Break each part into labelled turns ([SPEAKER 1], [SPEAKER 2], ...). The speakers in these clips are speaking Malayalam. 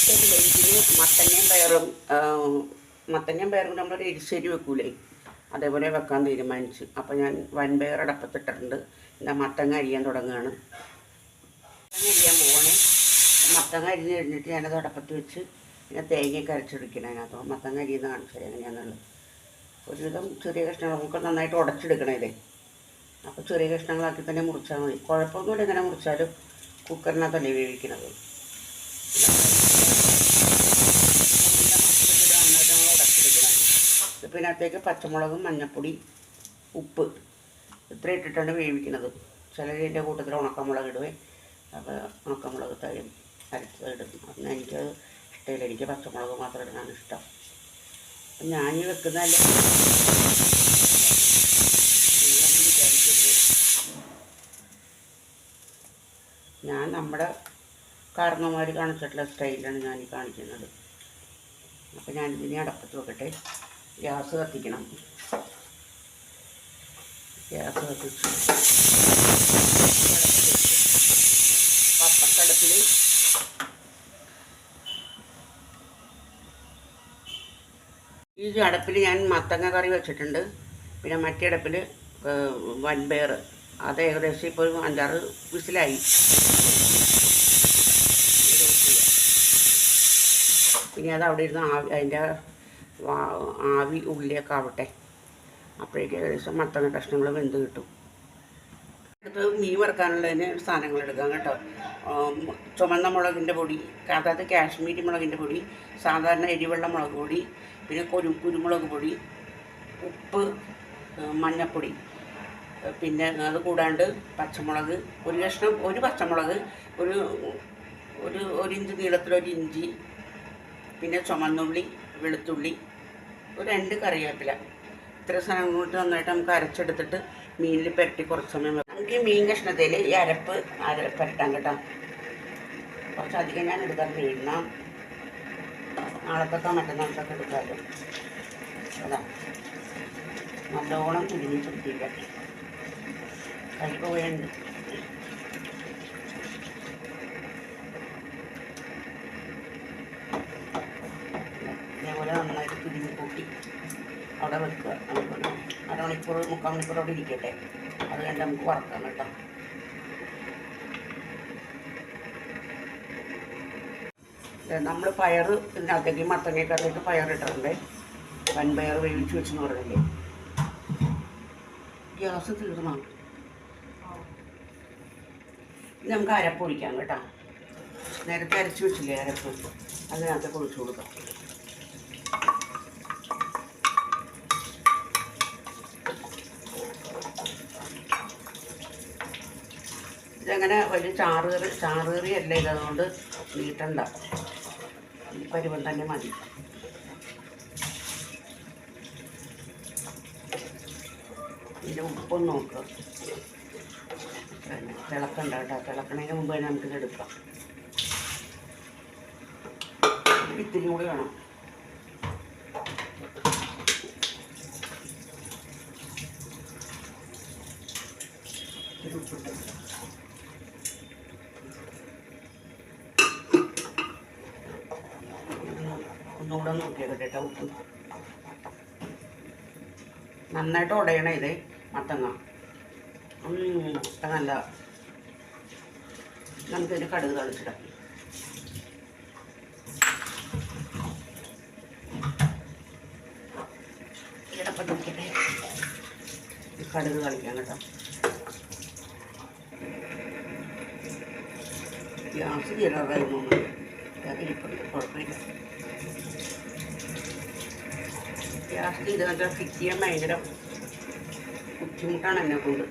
[SPEAKER 1] ഇന്നത്തെ ലഞ്ചിന് മത്തങ്ങയും പയറും മത്തങ്ങയും പയറും നമ്മൾ എരിശ്ശേരി വെക്കൂലേ? അതേപോലെ വെക്കാൻ തീരുമാനിച്ചു. അപ്പോൾ ഞാൻ വൻപയർ അടപ്പത്തിട്ടിട്ടുണ്ട്. എന്താ മത്തങ്ങ അരിയാൻ തുടങ്ങുകയാണ്. മത്തങ്ങ അരിയാൻ പോകണേ മത്തങ്ങ അരിഞ്ഞ് കഴിഞ്ഞിട്ട് ഞാനത് അടപ്പത്ത് വെച്ച് പിന്നെ തേങ്ങയൊക്കെ അരച്ചെടുക്കണം. അതിനകത്ത് മത്തങ്ങ അരിയെന്ന് കാണിച്ചത് എങ്ങനെയാണെന്നുള്ളത് ഒരുവിധം ചെറിയ കഷ്ണങ്ങൾ നമുക്ക് നന്നായിട്ട് ഉടച്ചെടുക്കണം ഇതേ. അപ്പോൾ ചെറിയ കഷ്ണങ്ങളാക്കി തന്നെ മുറിച്ചാൽ മതി. കുഴപ്പമൊന്നുമില്ല എങ്ങനെ മുറിച്ചാലും കുക്കറിനകത്തല്ലേ വേവിക്കുന്നത് ഇതിനകത്തേക്ക് പച്ചമുളകും മഞ്ഞൾപ്പൊടി ഉപ്പ് ഇത്ര ഇട്ടിട്ടാണ് വേവിക്കുന്നത്. ചിലരിന്റെ കൂട്ടത്തിൽ ഉണക്കമുളക് ഇടുവേ. അപ്പോൾ ഉണക്കമുളക് തരും അരച്ചത് ഇടും അന്ന് എനിക്ക് ഇഷ്ടമില്ല. എനിക്ക് പച്ചമുളക് മാത്രം ഇടാനാണ് ഇഷ്ടം. ഞാൻ ഈ വെക്കുന്നതല്ല ഞാൻ നമ്മുടെ കാരണവന്മാർ കാണിച്ചിട്ടുള്ള സ്റ്റൈലാണ് ഞാൻ കാണിക്കുന്നത്. അപ്പം ഞാനിതിനെ അടപ്പത്ത് വെക്കട്ടെ. ഗ്യാസ് കത്തിക്കണം. ഗ്യാസ് കത്തിച്ച് ഈ അടപ്പിൽ ഞാൻ മത്തങ്ങ കറി വെച്ചിട്ടുണ്ട്. പിന്നെ മറ്റേ അടപ്പിൽ വൻപയർ അത് ഏകദേശം ഇപ്പോൾ ഒരു അഞ്ചാറ് വിസിലായി. പിന്നെ അത് അവിടെ ഇരുന്ന് അതിന്റെ ആവി ഉള്ളിയൊക്കെ ആവട്ടെ അപ്പോഴേക്കും ഏകദേശം മത്തങ്ങ കഷ്ണങ്ങൾ വെന്ത് കിട്ടും. അടുത്ത് മീൻ വറുക്കാനുള്ളതിന് സാധനങ്ങൾ എടുക്കാം കേട്ടോ. ചുമന്ന മുളകിന്റെ പൊടി അതായത് കാശ്മീരി മുളകിന്റെ പൊടി സാധാരണ എരിവെള്ള മുളക് പൊടി പിന്നെ കുരു കുരുമുളക് പൊടി ഉപ്പ് മഞ്ഞൾപ്പൊടി പിന്നെ അത് കൂടാണ്ട് പച്ചമുളക് ഒരു കഷ്ണം ഒരു പച്ചമുളക് ഒരു ഒരു ഒരു ഇഞ്ച് നീളത്തിലൊരു ഇഞ്ചി പിന്നെ ചുമന്നുള്ളി വെളുത്തുള്ളി ഒരു രണ്ട് കറിവേപ്പില. ഇത്ര സാധനം കൊണ്ട് നന്നായിട്ട് നമുക്ക് അരച്ചെടുത്തിട്ട് മീനിൽ പുരട്ടി കുറച്ച് സമയം വെക്കാം. നമുക്ക് ഈ മീൻ കഷ്ണത്തിൽ ഈ അരപ്പ് അര പുരട്ടാൻ കേട്ടോ. കുറച്ചധികം ഞാൻ എടുക്കാൻ വീഴണം നാളത്തൊക്കെ മറ്റന്നാളത്തൊക്കെ എടുക്കാമല്ലോ. അതാ. നല്ലോണം കുരുങ്ങി പിടിപ്പിക്കാം കഴിക്കുകയുണ്ട് പോയുണ്ട് ഇതേപോലെ നന്നായിട്ട് പിടിഞ്ഞ് കൂട്ടി അവിടെ വെക്കുക. നമുക്ക് അരമണിക്കൂർ മുക്കാൽ മണിക്കൂർ അവിടെ ഇരിക്കട്ടെ. അത് കഴിഞ്ഞ് നമുക്ക് വറക്കാം കേട്ടോ. നമ്മൾ പയർ ഇതിനകത്തേക്ക് മത്തങ്ങക്കറിലേക്ക് പയർ ഇട്ടിട്ടുണ്ട്. വൻപയർ വേവിച്ച് വെച്ചെന്ന് പറഞ്ഞില്ലേ? ഗ്യാസ് തീർന്നോ? നമുക്ക് അരപ്പ് ഒഴിക്കാം കേട്ടോ. നേരത്തെ അരച്ച് വെച്ചില്ലേ അരപ്പ്? അതിനകത്തേക്ക് ഒഴിച്ചു കൊടുക്കാം. ഇതങ്ങനെ വലിയ ചാറുകറി ചാറുകറി അല്ല ഇത് അതുകൊണ്ട് നീട്ടണ്ട. ഈ പരുവം തന്നെ മതി. ഇതിന്റെ ഉപ്പൊന്ന് നോക്കുക തിളക്കണ്ട കേട്ടോ. തിളക്കണതിന് മുമ്പ് തന്നെ നമുക്കിത് എടുക്കാം. ഇത്തിരി കൂടി വേണം. ഉപ്പിട്ട്. നന്നായിട്ട് ഉടയണേ ഇത് മത്തങ്ങ. മത്തങ്ങല്ല നമുക്ക് നമുക്കിതിന് കടുക് തളിച്ചിടാം. കടുക് കളിക്കാം കേട്ടോ. ഗ്യാസ് ഇരിപ്പുണ്ട്. കുഴപ്പമില്ല. ഗ്യാസ് തീരുന്നൊക്കെ ഫിക്സ് ചെയ്യാൻ ഭയങ്കര ബുദ്ധിമുട്ടാണ് എന്നെ കൊണ്ട്.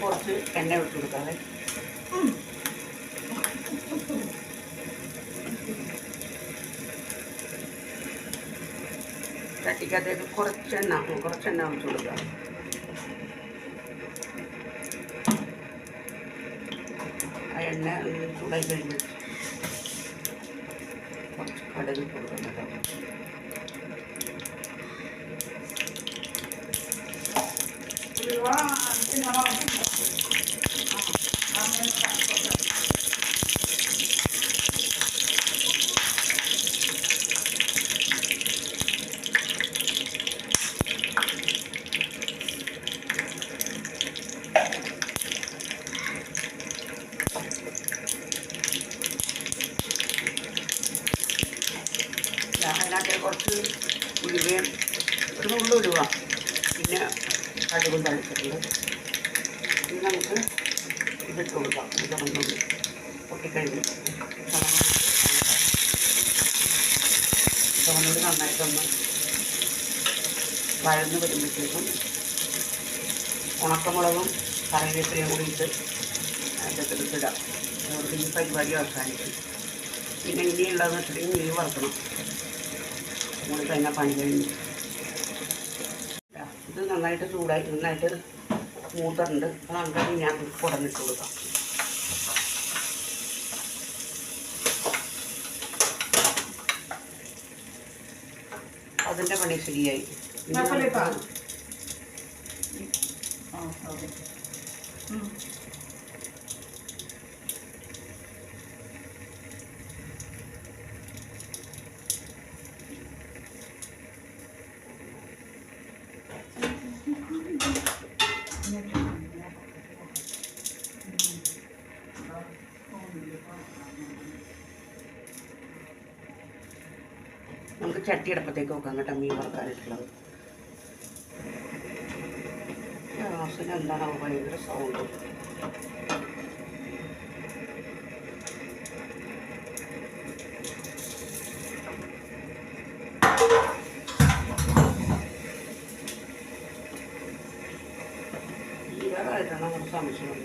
[SPEAKER 1] കുറച്ച് എണ്ണ വിട്ട് കൊടുക്കാവേ. ഇട്ടിക്ക് അതായത് കുറച്ചെണ്ണ കുറച്ചെണ്ണ ഒഴിച്ചു കൊടുക്കുക ആ എണ്ണ ചൂടായി കഴിഞ്ഞു കുറച്ച് കടുക് കൊടുക്കുന്നുണ്ടാവും Wow, നമുക്ക് ഇതിട്ട് കൊടുക്കാം ഇത് ഒന്നുകൂടി പൊട്ടിക്കഴിഞ്ഞ് ചുവന്നുള്ളി നന്നായിട്ടൊന്ന് വഴന്ന് വരുമ്പോഴത്തേക്കും ഉണക്കമുളകും കറിവേപ്പിലയും കൂടി ഇട്ട് അതിനകത്തെടുത്തിടാം അതുകൊണ്ട് ഈ പരിപാടി അവസാനിക്കും പിന്നെ ഇനിയുള്ളതെന്ന് വെച്ചിട്ടുണ്ടെങ്കിൽ മീൻ വറുക്കണം നമ്മൾ തന്നെ പണി കഴിഞ്ഞു ഇത് നന്നായിട്ട് ചൂടായി നന്നായിട്ട് മൂത്തുണ്ട് അപ്പോൾ നമുക്ക് ഞാൻ കുടന്നിട്ട് കൊടുക്കാം അതിന്റെ പണി ശരിയായി.
[SPEAKER 2] ആ ഓക്കെ.
[SPEAKER 1] നമുക്ക് ചട്ടി അടപ്പത്തേക്ക് വെക്കാം കേട്ടോ മീൻ വറുക്കാനായിട്ടുള്ളത്. ഗ്യാസിന് എന്താണ് ഭയങ്കര സൗണ്ട് ഈരാറായിട്ടാണ് നമുക്ക് സംശയം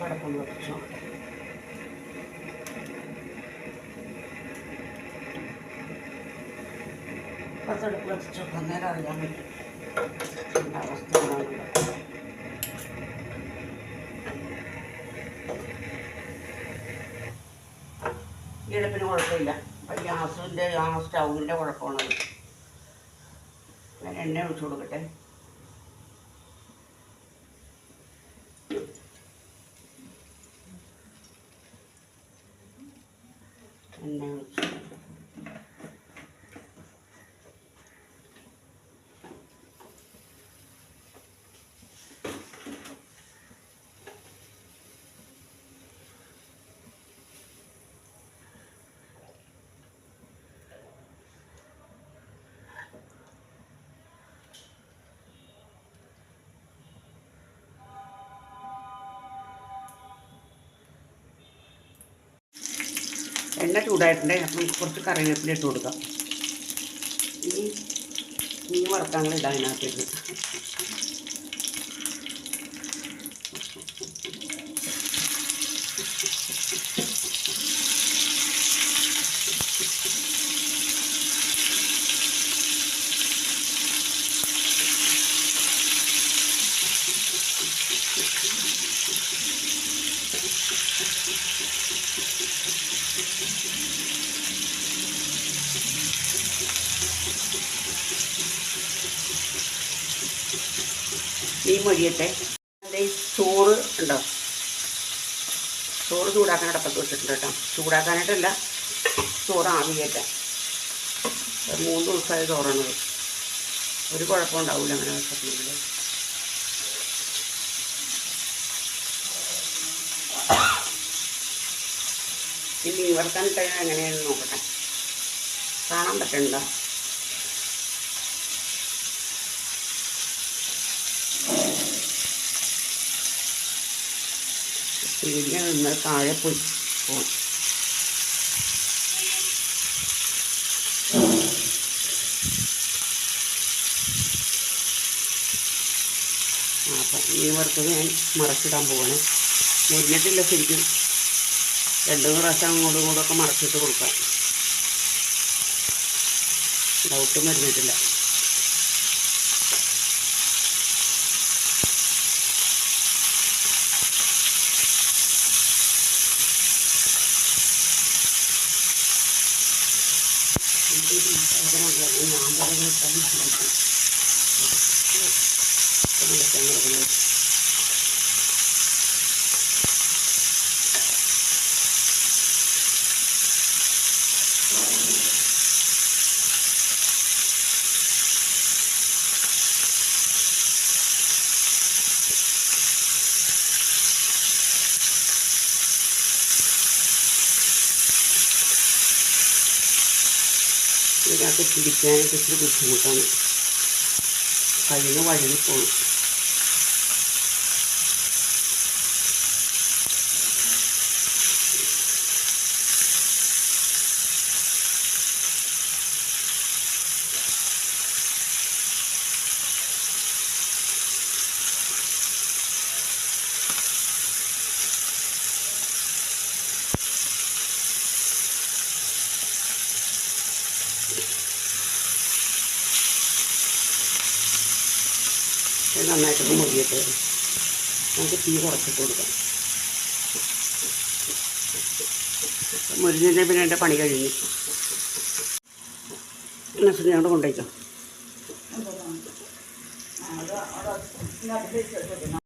[SPEAKER 1] കിടക്കുന്നു വെച്ചോ. പത്തെടുപ്പ് വെച്ച് അന്നേരം അറിയാൻ പറ്റും അവസ്ഥ ഈടപ്പിന് കുഴപ്പമില്ല ഗ്യാസിന്റെ ആ സ്റ്റൗവിന്റെ കുഴപ്പമാണത്. ഞാൻ എണ്ണ ഒഴിച്ചു കൊടുക്കട്ടെ എണ്ണ ഒഴിച്ചു എണ്ണ ചൂടായിട്ടുണ്ട് അപ്പം കുറച്ച് കറിവേപ്പില ഇട്ട് കൊടുക്കാം. ഇനി മീൻ വറുത്താങ്ങൾ ഇടാം മീൻ മൊഴിയട്ടെ അതിന്റെ ചോറ് ഉണ്ടോ? ചോറ് ചൂടാക്കാൻ അടപ്പത്ത് വെച്ചിട്ടുണ്ട് കേട്ടോ. ചൂടാക്കാനായിട്ടല്ല ചോറ് ഒരു മൂന്ന് ദിവസമായ ചോറാണത്. ഒരു കുഴപ്പമുണ്ടാവില്ല അങ്ങനെ വെച്ചിട്ടുണ്ടെങ്കിൽ ഈ മീൻ എങ്ങനെയാണെന്ന് നോക്കട്ടെ. കാണാൻ പറ്റണ്ടോ പിഴിഞ്ഞ് നിന്ന് താഴെ പോയി. പോകും അപ്പം ഈ വറുത്തത് ഞാൻ മറച്ചിടാൻ പോവാണ്. മുരിഞ്ഞിട്ടില്ല ശരിക്കും. രണ്ട് മൂന്ന് പ്രാവശ്യം അങ്ങോട്ടും ഇങ്ങോട്ടും ഒക്കെ മറച്ചിട്ട് കൊടുക്കാം. ഡൗട്ടും complete மசாலா தான் நான் ஐம்பது கிராம் பண்ணி ഇതിനകത്ത് പിടിക്കാനായിട്ട് ഇച്ചിരി ബുദ്ധിമുട്ടാണ്. കയ്യിൽ വഴുകി നന്നായിട്ടൊന്ന് മുറിയിട്ട് നമുക്ക് തീ കുറച്ചിട്ട് കൊടുക്കാം മുരിഞ്ഞ പിന്നെ എന്റെ പണി കഴിഞ്ഞു നസുനെ അവിടെ കൊണ്ടുപോയിക്കാം